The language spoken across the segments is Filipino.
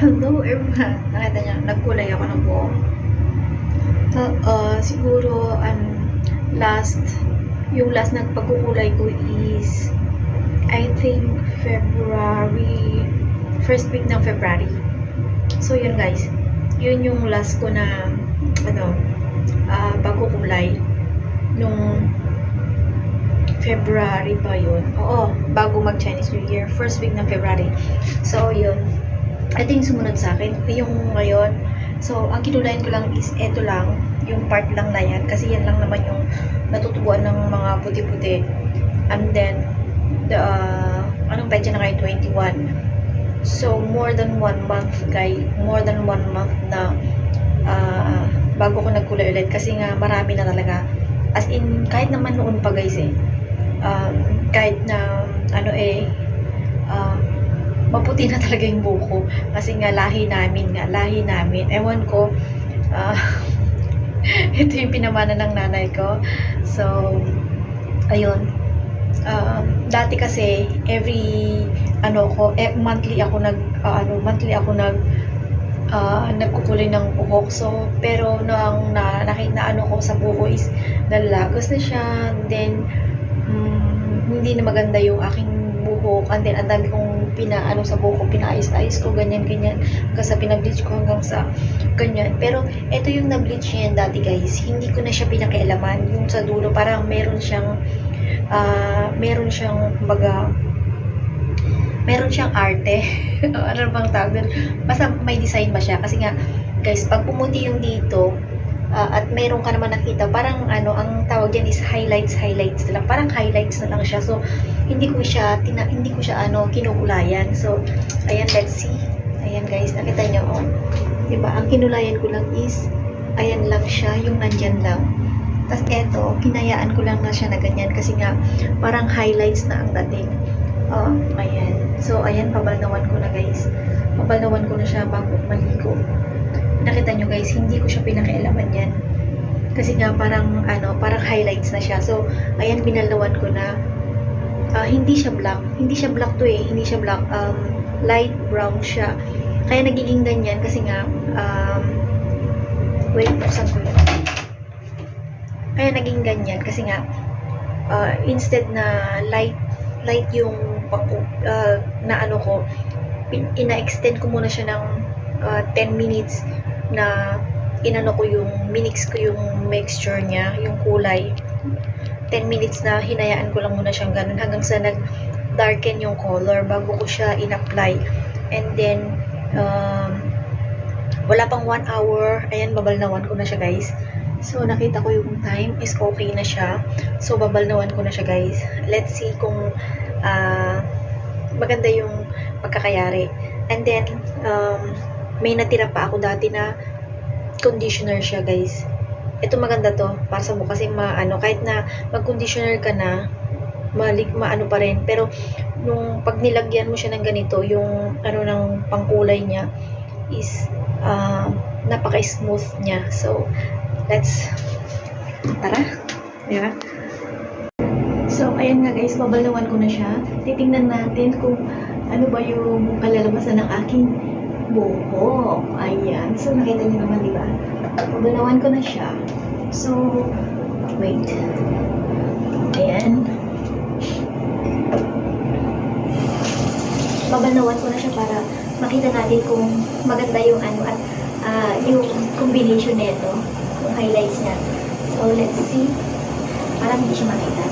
Hello everyone! Nakita niya, nagkulay ako ng buhok. So, uh, siguro, um, last, yung last nagpagkukulay ko is, I think, February, first week ng February. So, yun guys. Yun yung last ko na, ano, uh, pagkukulay. Nung February pa yun. Oo, bago mag-Chinese New Year. First week ng February. So, yun. Ito yung sumunod sa akin. Yung ngayon. So, ang kinulayan ko lang is eto lang. Yung part lang na yan. Kasi yan lang naman yung natutubuan ng mga puti-puti. And then, the, uh, anong petsa na kayo? 21. So, more than one month, guys. More than one month na uh, bago ko nagkulay ulit. Kasi nga, marami na talaga. As in, kahit naman noon pa, guys, eh. Um, kahit na, ano eh, maputi na talaga yung buko. Kasi nga, lahi namin nga. Lahi namin. Ewan ko, ah, ito yung pinamana ng nanay ko. So, ayun. Um, dati kasi, every, ano ko, eh, monthly ako nag, ah, ano, monthly ako nag, ah, nagkukulay ng buhok. So, pero nang na, nakita na ano ko sa buko is nalalagos na siya. Then, mm, hindi na maganda yung aking buhok. And then, ang dami kong pinaano sa buhok, pinaayos-ayos ko, ganyan, ganyan. Hanggang sa pinableach ko hanggang sa ganyan. Pero, ito yung na-bleach niya yan dati, guys. Hindi ko na siya pinakialaman. Yung sa dulo, parang meron siyang, ah, meron siyang, kumbaga, meron siyang arte. ano bang tawag doon? Basta may design ba siya? Kasi nga, guys, pag pumuti yung dito, ah, at meron ka naman nakita, parang ano, ang tawag yan is highlights, highlights na lang. Parang highlights na lang siya. So, hindi ko siya, tina, hindi ko siya, ano, kinukulayan. So, ayan, let's see. Ayan, guys, nakita nyo, oh. Diba? Ang kinulayan ko lang is, ayan lang siya, yung nandyan lang. Tapos eto, hinayaan ko lang na siya na ganyan kasi nga, parang highlights na ang dating. Oh, ayan. So, ayan, pabalnawan ko na, guys. Pabalnawan ko na siya bago maligo nakita nyo guys, hindi ko siya pinakialaman yan. Kasi nga parang ano, parang highlights na siya. So, ayan binalawan ko na ah, hindi siya black. Hindi siya black to eh. Hindi siya black. Um, light brown siya. Kaya nagiging ganyan kasi nga um, wait, buksan ko yun. Kaya naging ganyan kasi nga ah, instead na light light yung ah, na ano ko ina-extend ko muna siya ng ah, 10 minutes na inano ko yung minix ko yung mixture niya, yung kulay. 10 minutes na hinayaan ko lang muna siyang ganun hanggang sa nag darken yung color bago ko siya in-apply. And then um, wala pang 1 hour, ayan babalnawan ko na siya guys. So nakita ko yung time is okay na siya. So babalnawan ko na siya guys. Let's see kung ah, maganda yung pagkakayari. And then um, may natira pa ako dati na conditioner siya guys ito maganda to para sa mukha kasi maano kahit na mag-conditioner ka na malik maano pa rin pero nung pag nilagyan mo siya ng ganito yung ano ng pangkulay niya is uh, napaka-smooth niya so let's tara di So, ayan nga guys, babalnawan ko na siya. Titingnan natin kung ano ba yung kalalabasan ng aking buhok. Ayan. So, nakita niyo naman, di ba? Pabalawan ko na siya. So, wait. Ayan. Babalawan ko na siya para makita natin kung maganda yung ano at ah, yung combination nito, yung highlights niya. So, let's see. Parang hindi siya makita.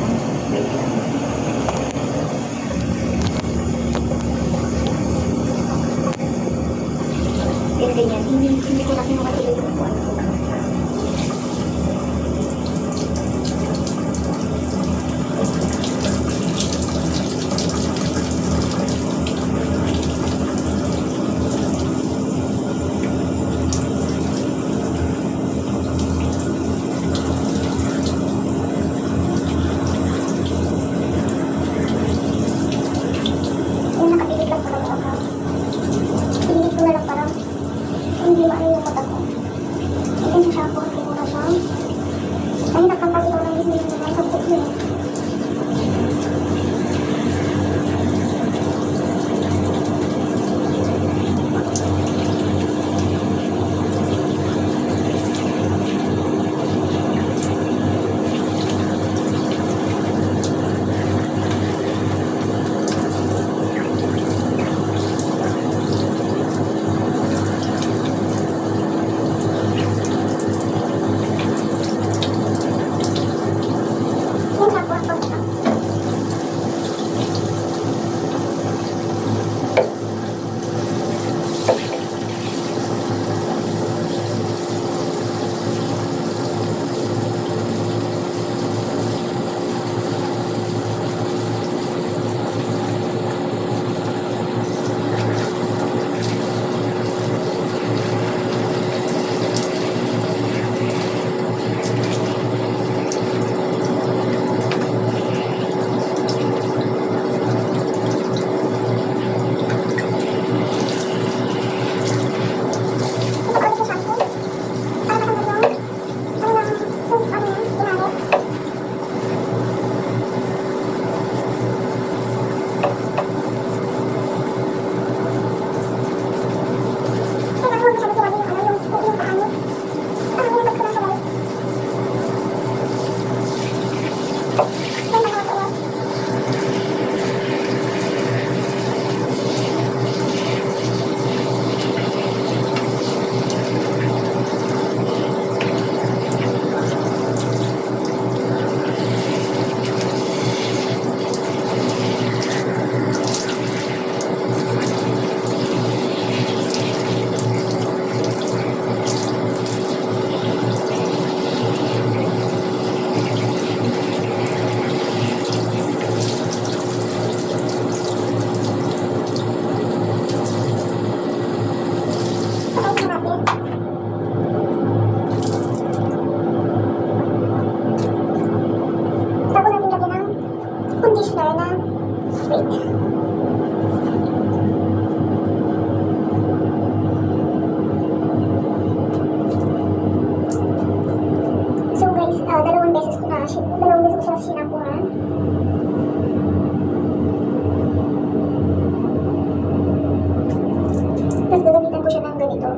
Tapos gagamitan ko siya ng ganito.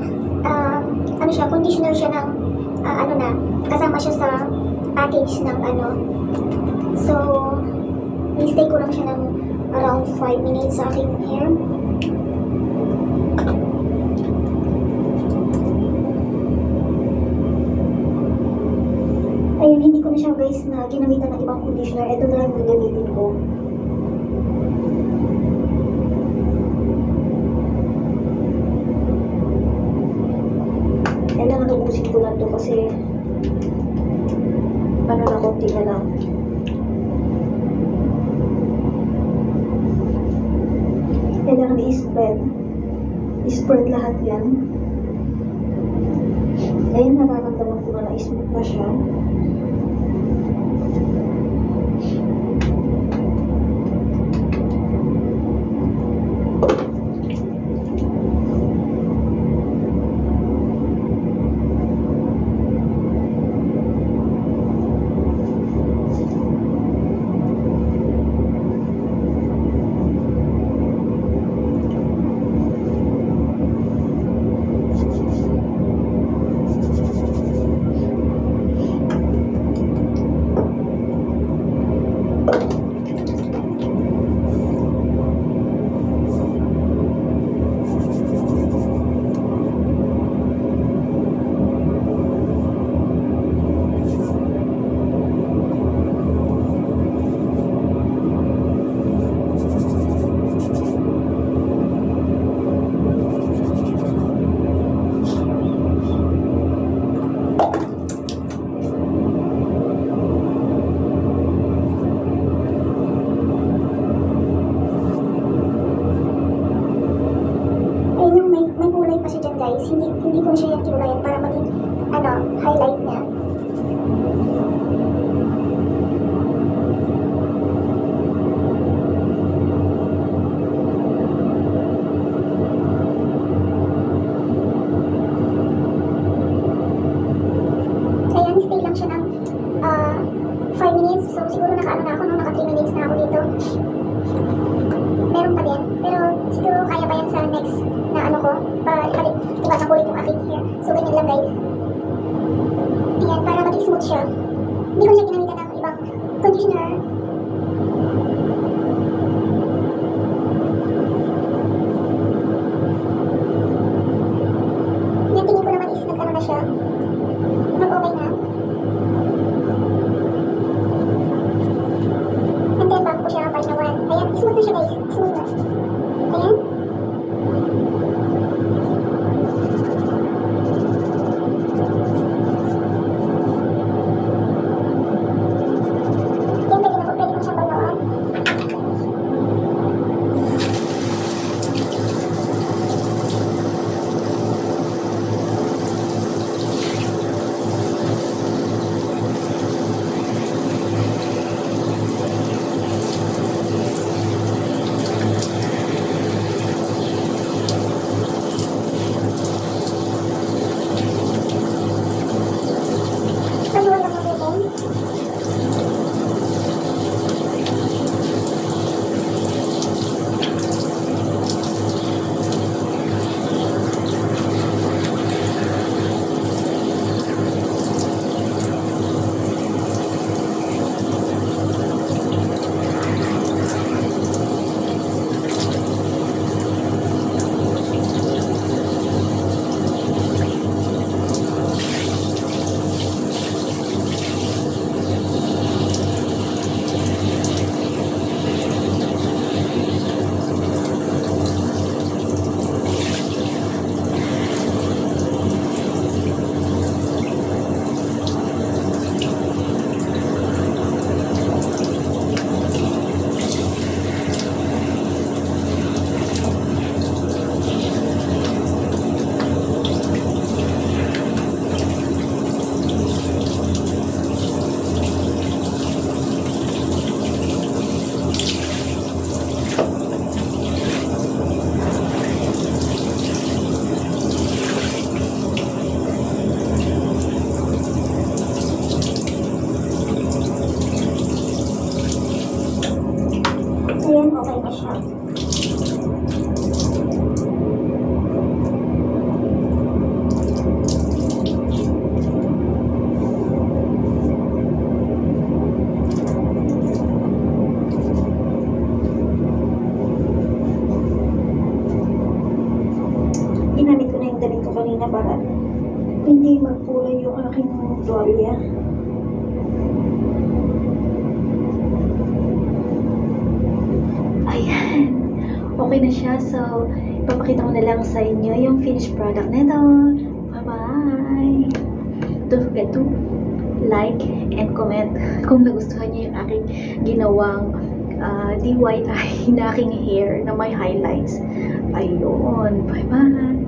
Ah, ano siya, conditioner siya ng, ah, ano na, kasama siya sa package ng ano. So, i-stay ko lang siya ng around 5 minutes sa aking hair. Ayun, hindi ko na siya guys na ginamitan ng ibang conditioner. Ito na lang gagamitin ko. Ayun, nararamdaman ko na na-smooth na siya. Yan kinulayan para maging, ano, highlight niya. Ayan, stay lang siya ng ah 5 minutes. So, siguro naka-ano na ako, no? naka 3 minutes na ako dito. Meron pa din. Pero siguro kaya pa yan sa next na ano ko. Pa, guys. Ayan, para maging smooth siya. Hindi ko siya ginamitan ng ibang conditioner. Okay na siya. So, ipapakita ko na lang sa inyo yung finished product nito. Bye-bye! Don't forget to like and comment kung nagustuhan niyo yung aking ginawang ah, DIY na aking hair na may highlights. Ayun. Bye-bye!